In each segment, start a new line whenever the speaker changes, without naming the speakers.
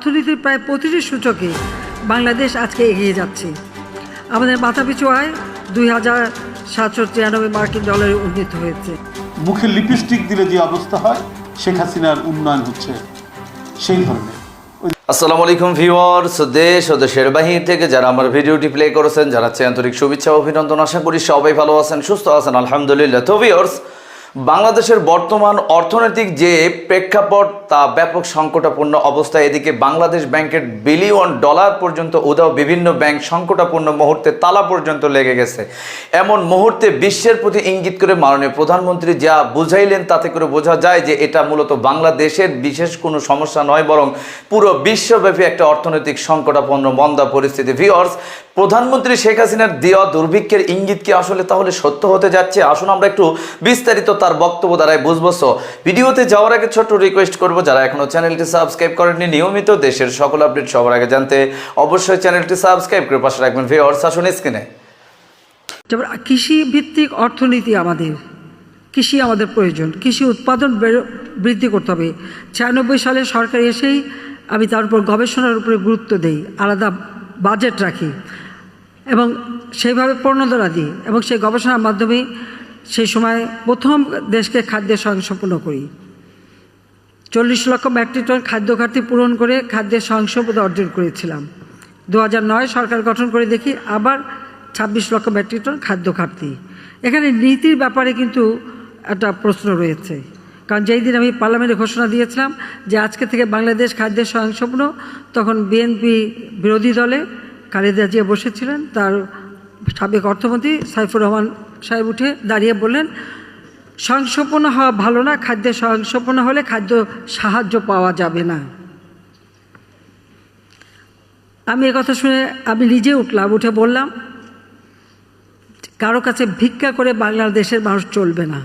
অর্থনীতির প্রায় প্রতিটি সূচকে বাংলাদেশ আজকে এগিয়ে যাচ্ছে। আমাদের মাথাপিছু আয় দুই হাজার সাতশো তিরানব্বই মার্কিন ডলারে উন্নীত হয়েছে।
মুখে লিপস্টিক দিলে যে অবস্থা হয় শেখ হাসিনার উন্নয়ন হচ্ছে সেই ধরনের।
আসসালামু আলাইকুম ভিউয়ার্স দেশ ও দেশের বাহির থেকে যারা আমার ভিডিওটি প্লে করেছেন যারা জানাচ্ছি আন্তরিক শুভেচ্ছা ও অভিনন্দন। আশা করি সবাই ভালো আছেন সুস্থ আছেন আলহামদুলিল্লাহ। তো ভিউয়ার্স বাংলাদেশের বর্তমান অর্থনৈতিক যে প্রেক্ষাপট তা ব্যাপক সংকটাপূর্ণ অবস্থায়। এদিকে বাংলাদেশ ব্যাংকের বিলিয়ন ডলার পর্যন্ত উদাও বিভিন্ন ব্যাংক সংকটাপূর্ণ মুহূর্তে তালা পর্যন্ত লেগে গেছে। এমন মুহূর্তে বিশ্বের প্রতি ইঙ্গিত করে মাননীয় প্রধানমন্ত্রী যা বুঝাইলেন তাতে করে বোঝা যায় যে এটা মূলত বাংলাদেশের বিশেষ কোনো সমস্যা নয়, বরং পুরো বিশ্বব্যাপী একটা অর্থনৈতিক সংকটাপন্ন, মন্দা পরিস্থিতি। ভিওর্স প্রধানমন্ত্রী শেখ হাসিনার দেওয়া দুর্ভিক্ষের ইঙ্গিত কি আসলে তাহলে সত্য হতে যাচ্ছে? আসুন আমরা একটু বিস্তারিত তার বক্তব্য দ্বারাই বুঝব। So, ভিডিওতে যাওয়ার আগে ছোট্ট রিকোয়েস্ট করব যারা এখনও চ্যানেলটি সাবস্ক্রাইব করেননি নিয়মিত দেশের সকল আপডেট সবার আগে জানতে অবশ্যই চ্যানেলটি সাবস্ক্রাইব করে পাশে রাখবেন। ভিওর্স আসুন স্ক্রিনে
কৃষি ভিত্তিক অর্থনীতি আমাদের। কৃষি আমাদের প্রয়োজন। কৃষি উৎপাদন বৃদ্ধি করতে হবে। ছিয়ানব্বই সালে সরকার এসেই আমি তার উপর গবেষণার উপরে গুরুত্ব দেই আলাদা বাজেট রাখি এবং সেইভাবে প্রণোদনা দিই এবং সেই গবেষণার মাধ্যমে সেই সময় প্রথম দেশকে খাদ্যের স্বয়ংসম্পূর্ণ করি। চল্লিশ লক্ষ মেট্রিক টন খাদ্য ঘাটতি পূরণ করে খাদ্যের স্বয়ংসম্পূর্ণ অর্জন করেছিলাম। দু সরকার গঠন করে দেখি আবার ছাব্বিশ লক্ষ মেট্রিক টন খাদ্য ঘাটতি এখানে নীতির ব্যাপারে কিন্তু একটা প্রশ্ন রয়েছে। কারণ যেই দিন আমি পার্লামেন্টে ঘোষণা দিয়েছিলাম যে আজকে থেকে বাংলাদেশ খাদ্যের স্বয়ংসম্পূর্ণ তখন বিএনপি বিরোধী দলে খালেদা জিয়া বসেছিলেন। তার সাবেক অর্থমন্ত্রী সাইফুর রহমান সাহেব উঠে দাঁড়িয়ে বললেন স্বয়ংসম্পন্ন হওয়া ভালো না খাদ্যে স্বয়ংসম্পন্ন হলে খাদ্য সাহায্য পাওয়া যাবে না। আমি কথা শুনে আমি নিজে উঠলাম, উঠে বললাম, কারও কাছে ভিক্ষা করে বাংলাদেশের মানুষ চলবে না।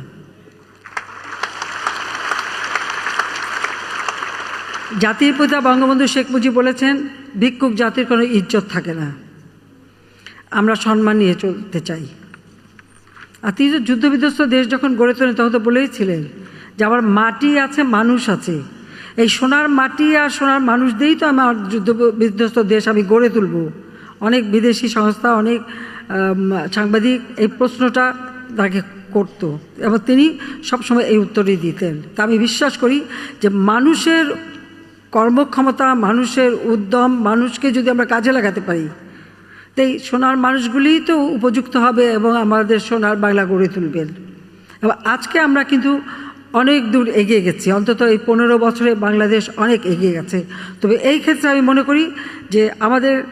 জাতির পিতা বঙ্গবন্ধু শেখ মুজিব বলেছেন, ভিক্ষুক জাতির কোনো ইজ্জত থাকে না। আমরা সম্মান নিয়ে চলতে চাই। আর তিনি তো যুদ্ধবিধ্বস্ত দেশ যখন গড়ে তোলেন, তখন তো বলেইছিলেন যে আমার মাটি আছে, মানুষ আছে। এই সোনার মাটি আর সোনার মানুষ দিয়েই তো আমার যুদ্ধ বিধ্বস্ত দেশ আমি গড়ে তুলব। অনেক বিদেশি সংস্থা, অনেক সাংবাদিক এই প্রশ্নটা তাকে করত এবং তিনি সবসময় এই উত্তরই দিতেন। তা আমি বিশ্বাস করি যে মানুষের কর্মক্ষমতা, মানুষের উদ্যম, মানুষকে যদি আমরা কাজে লাগাতে পারি তাই সোনার মানুষগুলিই তো উপযুক্ত হবে এবং আমাদের সোনার বাংলা গড়ে তুলবেন। এবং আজকে আমরা কিন্তু অনেক দূর এগিয়ে গেছি। অন্তত এই পনেরো বছরে বাংলাদেশ অনেক এগিয়ে গেছে। তবে এই ক্ষেত্রে আমি মনে করি যে আমাদের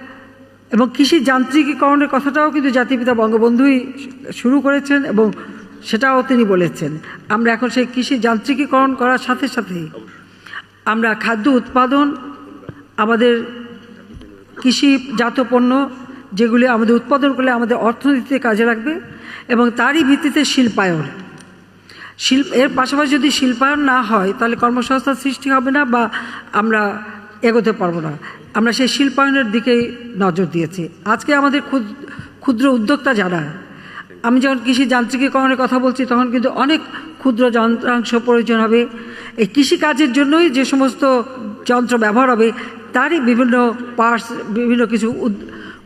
এবং কৃষি যান্ত্রিকীকরণের কথাটাও কিন্তু জাতিপিতা বঙ্গবন্ধুই শুরু করেছেন এবং সেটাও তিনি বলেছেন। আমরা এখন সেই কৃষি যান্ত্রিকীকরণ করার সাথে সাথে আমরা খাদ্য উৎপাদন, আমাদের কৃষিজাত পণ্য যেগুলি আমাদের উৎপাদন করলে আমাদের অর্থনীতিতে কাজে লাগবে এবং তারই ভিত্তিতে শিল্পায়ন। শিল্প, এর পাশাপাশি যদি শিল্পায়ন না হয়, তাহলে কর্মসংস্থান সৃষ্টি হবে না বা আমরা এগোতে পারব না। আমরা সেই শিল্পায়নের দিকেই নজর দিয়েছি। আজকে আমাদের ক্ষুদ- ক্ষুদ্র উদ্যোক্তা যারা, আমি যখন কৃষি যান্ত্রিকীকরণের কথা বলছি, তখন কিন্তু অনেক ক্ষুদ্র যন্ত্রাংশ প্রয়োজন হবে। এই কৃষিকাজের জন্যই যে সমস্ত যন্ত্র ব্যবহার হবে, তারই বিভিন্ন পার্টস বিভিন্ন কিছু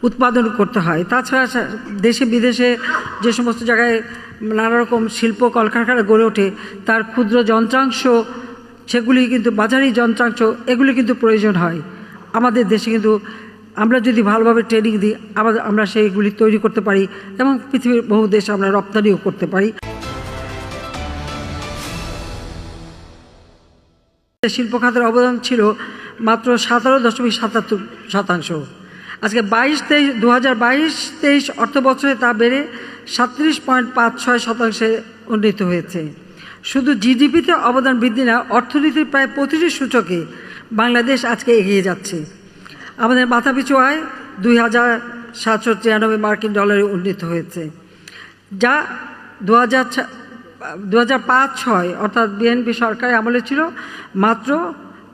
উৎপাদন করতে হয়। তাছাড়া দেশে বিদেশে যে সমস্ত জায়গায় নানা রকম শিল্প কলকারখানা গড়ে ওঠে, তার ক্ষুদ্র যন্ত্রাংশ, সেগুলি কিন্তু বাজারি যন্ত্রাংশ, এগুলি কিন্তু প্রয়োজন হয়। আমাদের দেশে কিন্তু আমরা যদি ভালোভাবে ট্রেনিং দিই আমাদের আমরা সেইগুলি তৈরি করতে পারি এবং পৃথিবীর বহু দেশে আমরা রপ্তানিও করতে পারি। শিল্প খাতের অবদান ছিল মাত্র সতেরো দশমিক সাতাত্তর শতাংশ। আজকে বাইশ তেইশ দু হাজার বাইশ তেইশ অর্থ বছরে তা বেড়ে সাতত্রিশ পয়েন্ট পাঁচ ছয় শতাংশে উন্নীত হয়েছে। শুধু জিডিপিতে অবদান বৃদ্ধি না, অর্থনীতির প্রায় প্রতিটি সূচকে বাংলাদেশ আজকে এগিয়ে যাচ্ছে। আমাদের মাথাপিছু আয় দুই হাজার সাতশো তিরানব্বই মার্কিন ডলারে উন্নীত হয়েছে, যা দু হাজার দু হাজার পাঁচ ছয় অর্থাৎ বিএনপি সরকারের আমলে ছিল মাত্র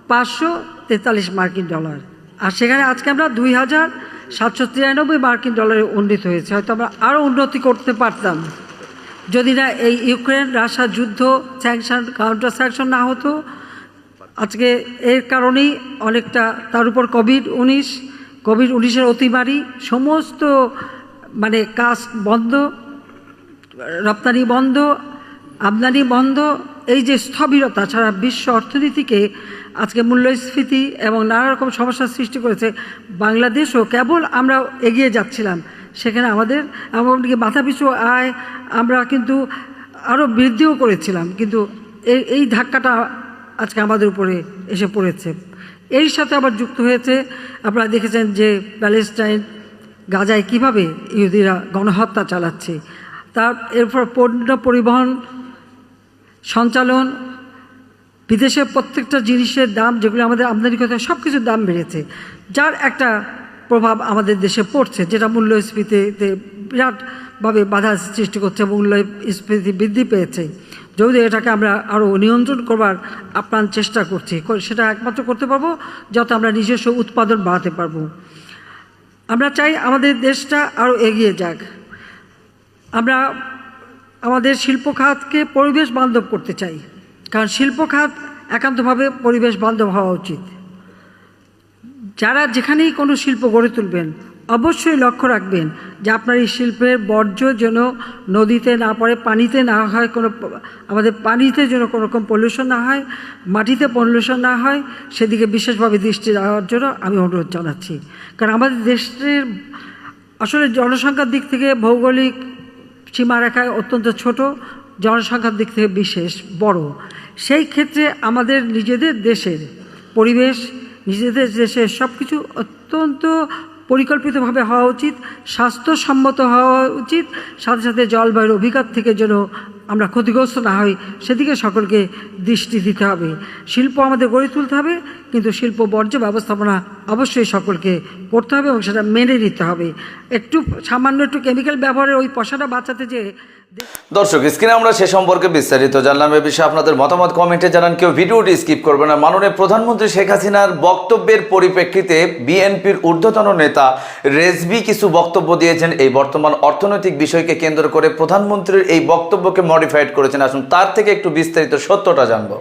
পাঁচশো তেতাল্লিশ মার্কিন ডলার। আর সেখানে আজকে আমরা দুই হাজার সাতশো তিরানব্বই মার্কিন ডলারে উন্নীত হয়েছে। হয়তো আমরা আরও উন্নতি করতে পারতাম। যদি না এই ইউক্রেন, রাশিয়া যুদ্ধ স্যাংশন কাউন্টার স্যাংশন না হতো, আজকে এর কারণেই অনেকটা তার উপর কোভিড উনিশ কোভিড উনিশের অতিমারি, সমস্ত মানে কাজ বন্ধ, রপ্তানি বন্ধ, আমদানি বন্ধ, এই যে স্থবিরতা ছাড়া বিশ্ব অর্থনীতিকে আজকে মূল্যস্ফীতি এবং নানা রকম সমস্যার সৃষ্টি করেছে বাংলাদেশও। কেবল আমরা এগিয়ে যাচ্ছিলাম, সেখানে আমাদের এমনকি মাথাপিছু আয় আমরা কিন্তু আরও বৃদ্ধিও করেছিলাম, কিন্তু এই এই ধাক্কাটা আজকে আমাদের উপরে এসে পড়েছে। এর সাথে আবার যুক্ত হয়েছে, আপনারা দেখেছেন যে প্যালেস্টাইন গাজায় কীভাবে ইহুদিরা গণহত্যা চালাচ্ছে, তার এরপর পণ্য পরিবহন সঞ্চালন বিদেশের প্রত্যেকটা জিনিসের দাম, যেগুলো আমাদের আমদানি করতে সব কিছুর দাম বেড়েছে। যার একটা প্রভাব আমাদের দেশে পড়ছে, যেটা মূল্যস্ফীতিতে বিরাটভাবে বাধা সৃষ্টি করছে মূল্যস্ফীতি বৃদ্ধি পেয়েছে। যদি এটাকে আমরা আরও নিয়ন্ত্রণ করবার আপ্রাণ চেষ্টা করছি, সেটা একমাত্র করতে পারব, যত আমরা নিজস্ব উৎপাদন বাড়াতে পারব। আমরা চাই আমাদের দেশটা আরও এগিয়ে যাক। আমরা আমাদের শিল্প খাতকে পরিবেশ বান্ধব করতে চাই। কারণ শিল্প খাত একান্তভাবে পরিবেশ বান্ধব হওয়া উচিত। যারা যেখানেই কোনো শিল্প গড়ে তুলবেন, অবশ্যই লক্ষ্য রাখবেন যে আপনার এই শিল্পের বর্জ্য যেন নদীতে না পড়ে, পানিতে না হয় কোনো আমাদের পানিতে যেন কোনো রকম পলিউশন না হয়, মাটিতে পলিউশন না হয়, সেদিকে বিশেষভাবে দৃষ্টি দেওয়ার জন্য আমি অনুরোধ জানাচ্ছি। কারণ আমাদের দেশের আসলে জনসংখ্যার দিক থেকে ভৌগোলিক সীমারেখায় অত্যন্ত ছোট জনসংখ্যার দিক থেকে বিশেষ বড়। সেই ক্ষেত্রে আমাদের নিজেদের দেশের পরিবেশ, নিজেদের দেশের সব কিছু অত্যন্ত পরিকল্পিতভাবে হওয়া উচিত, স্বাস্থ্যসম্মত হওয়া উচিত, সাথে সাথে জলবায়ুর অভিঘাত থেকে যেন আমরা ক্ষতিগ্রস্ত না হই, সেদিকে সকলকে দৃষ্টি দিতে হবে। শিল্প আমাদের গড়ে তুলতে হবে, কিন্তু শিল্প বর্জ্য ব্যবস্থাপনা অবশ্যই সকলকে করতে হবে এবং সেটা মেনে নিতে হবে। একটু সামান্য একটু কেমিক্যাল ব্যবহারের ওই পয়সাটা বাঁচাতে যে
দর্শক, স্ক্রিনে আমরা সে সম্পর্কে বিস্তারিত জানলাম। এ বিষয়ে আপনাদের মতামত, কমেন্টে জানান। কেউ ভিডিওটি স্কিপ করবে না। মাননীয় প্রধানমন্ত্রী শেখ হাসিনার বক্তব্যের পরিপ্রেক্ষিতে বিএনপির ঊর্ধ্বতন নেতা রেজবি কিছু বক্তব্য দিয়েছেন। এই বর্তমান অর্থনৈতিক বিষয়কে কেন্দ্র করে প্রধানমন্ত্রীর এই বক্তব্যকে মডিফাইড করেছেন। আসুন, তার থেকে একটু বিস্তারিত সত্যটা জানব।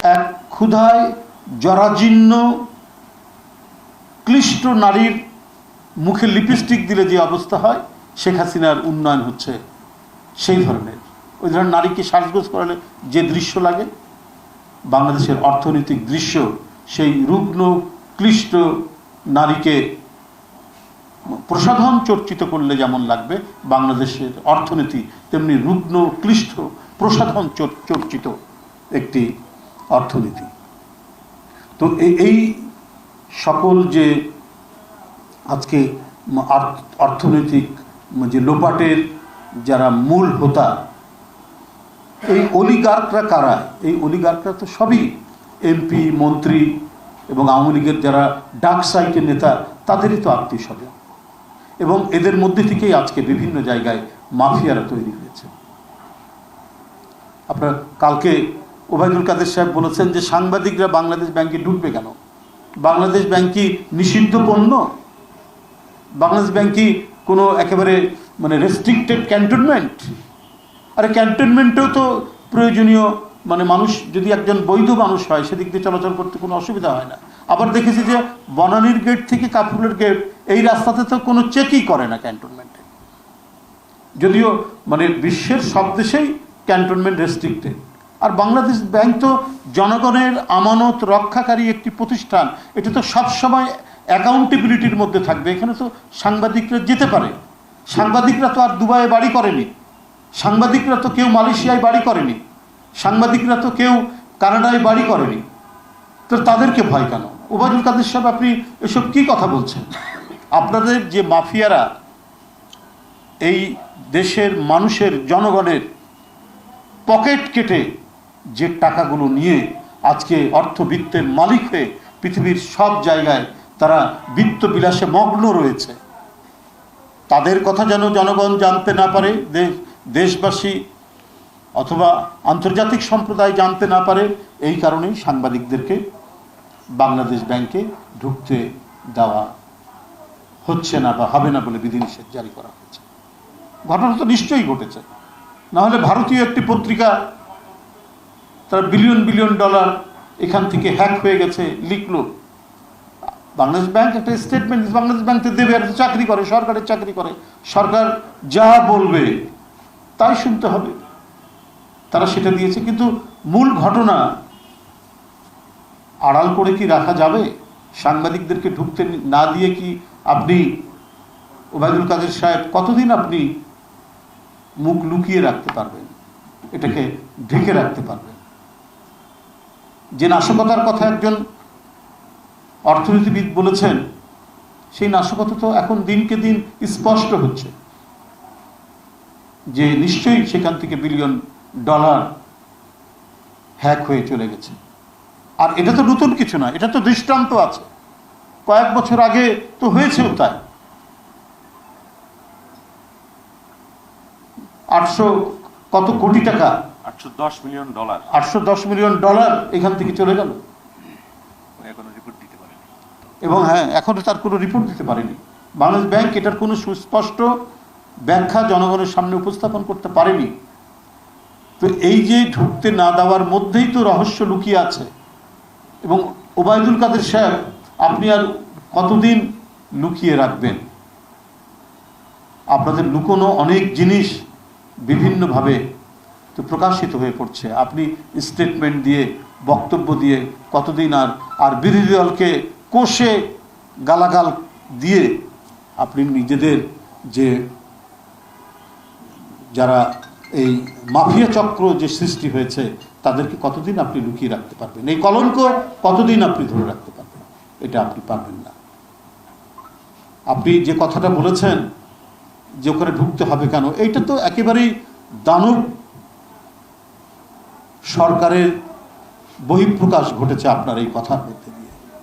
এক ক্ষুধায় জরাজীর্ণ, ক্লিষ্ট নারীর মুখে লিপস্টিক দিলে যে অবস্থা হয়, শেখ হাসিনার উন্নয়ন হচ্ছে সেই ধরনের। ওই ধরনের নারীকে সাজগোজ করালে যে দৃশ্য লাগে, বাংলাদেশের অর্থনৈতিক দৃশ্য, সেই রুগ্ন, ক্লিষ্ট নারীকে প্রসাধন চর্চিত করলে যেমন লাগবে, বাংলাদেশের অর্থনীতি তেমনি রুগ্ন, ক্লিষ্ট, প্রসাধন চর- চর্চিত একটি অর্থনীতি। তো এই সকল যে আজকে অর্থনৈতিক যে লোপাটের যারা মূল হোতা, এই অলিগার্করা কারা? এই অলিগার্করা তো সবই এমপি, মন্ত্রী এবং আওয়ামী লীগের যারা ডাক সাইটের নেতা, তাদেরই তো আত্মীয় স্বজন। এবং এদের মধ্যে থেকেই আজকে বিভিন্ন জায়গায় মাফিয়ারা তৈরি হয়েছে। আপনার কালকে ওবায়দুল কাদের সাহেব বলেছেন যে সাংবাদিকরা বাংলাদেশ ব্যাংকে ঢুকবে কেন? বাংলাদেশ ব্যাংক কি নিষিদ্ধ পণ্য বাংলাদেশ ব্যাংক কি কোনো একেবারে মানে রেস্ট্রিক্টেড ক্যান্টনমেন্ট আরে ক্যান্টনমেন্টেও তো প্রয়োজনীয় মানে মানুষ যদি একজন বৈধ মানুষ হয়, সেদিক দিয়ে চলাচল করতে কোনো অসুবিধা হয় না। আবার দেখেছি যে বনানীর গেট থেকে কাপুরের গেট এই রাস্তাতে তো কোনো চেকই করে না ক্যান্টনমেন্টে যদিও মানে বিশ্বের সব দেশেই ক্যান্টনমেন্ট রেস্ট্রিক্টেড আর বাংলাদেশ ব্যাংক তো জনগণের আমানত রক্ষাকারী একটি প্রতিষ্ঠান। এটা তো সবসময় অ্যাকাউন্টেবিলিটির মধ্যে থাকবে। এখানে তো সাংবাদিকরা যেতে পারে। সাংবাদিকরা তো আর দুবাইয়ে বাড়ি করেনি। সাংবাদিকরা তো কেউ মালয়েশিয়ায় বাড়ি করেনি। সাংবাদিকরা তো কেউ কানাডায় বাড়ি করেনি। তো তাদেরকে ভয় কেন? ওবায়দুল কাদের সাহেব, আপনি এসব কি কথা বলছেন? আপনাদের যে মাফিয়ারা এই দেশের মানুষের জনগণের পকেট কেটে যে টাকাগুলো নিয়ে আজকে অর্থবিত্তের মালিক হয়ে পৃথিবীর সব জায়গায় তারা বিত্ত বিলাসে মগ্ন রয়েছে তাদের কথা যেন জনগণ জানতে না পারে দেশ দেশবাসী অথবা আন্তর্জাতিক সম্প্রদায় জানতে না পারে, এই কারণেই সাংবাদিকদেরকে বাংলাদেশ ব্যাংকে ঢুকতে দেওয়া হচ্ছে না বা হবে না বলে বিধিনিষেধ জারি করা হয়েছে। ঘটনা তো নিশ্চয়ই ঘটেছে। না হলে ভারতীয় একটি পত্রিকা তারা বিলিয়ন বিলিয়ন ডলার এখান থেকে হ্যাক হয়ে গেছে, লিখলো। বাংলাদেশ ব্যাংক একটা স্টেটমেন্ট বাংলাদেশ ব্যাংক তো দেবে আর চাকরি করে, সরকারের চাকরি করে। সরকার যা বলবে তাই শুনতে হবে। তারা সেটা দিয়েছে, কিন্তু মূল ঘটনা আড়াল করে কি রাখা যাবে? সাংবাদিকদেরকে ঢুকতে না দিয়ে কি আপনি ওবায়দুল কাদের সাহেব কতদিন আপনি মুখ লুকিয়ে রাখতে পারবেন? এটাকে ঢেকে রাখতে পারবেন। যে নাশকতার কথা একজন অর্থনীতিবিদ বলেছেন সেই নাশকতা তো এখন দিনকে দিন স্পষ্ট হচ্ছে। যে নিশ্চয়ই সেখান থেকে বিলিয়ন ডলার হ্যাক হয়ে চলে গেছে। আর এটা তো নতুন কিছু না এটা তো দৃষ্টান্ত আছে। কয়েক বছর আগে তো হয়েছেও তাই। আটশো কত কোটি টাকা?
আটশো দশ মিলিয়ন ডলার।
আটশো দশ মিলিয়ন ডলার এখান থেকে চলে গেল
এখনও রিপোর্ট দিতে পারেনি
এবং হ্যাঁ এখনও তার কোনো রিপোর্ট দিতে পারেনি। বাংলাদেশ ব্যাংক এটার কোনো সুস্পষ্ট ব্যাখ্যা জনগণের সামনে উপস্থাপন করতে পারেনি। তো এই যে ঢুকতে না দেওয়ার মধ্যেই তো রহস্য লুকিয়ে আছে। এবং ওবায়দুল কাদের সাহেব, আপনি আর কতদিন লুকিয়ে রাখবেন? আপনাদের লুকোনো অনেক জিনিস বিভিন্নভাবে তো প্রকাশিত হয়ে পড়ছে। আপনি স্টেটমেন্ট দিয়ে, বক্তব্য দিয়ে কতদিন আর আর বিরোধী দলকে কোষে গালাগাল দিয়ে আপনি নিজেদের যে যারা এই মাফিয়া চক্র যে সৃষ্টি হয়েছে, তাদেরকে কতদিন আপনি লুকিয়ে রাখতে পারবেন? এই কলঙ্ক কতদিন আপনি ধরে রাখতে পারবেন? এটা আপনি পারবেন না। আপনি যে কথাটা বলেছেন, যে ওখানে ঢুকতে হবে কেন, এইটা তো একেবারেই দানব সরকারের বহিঃপ্রকাশ ঘটেছে আপনার এই কথার মধ্যে।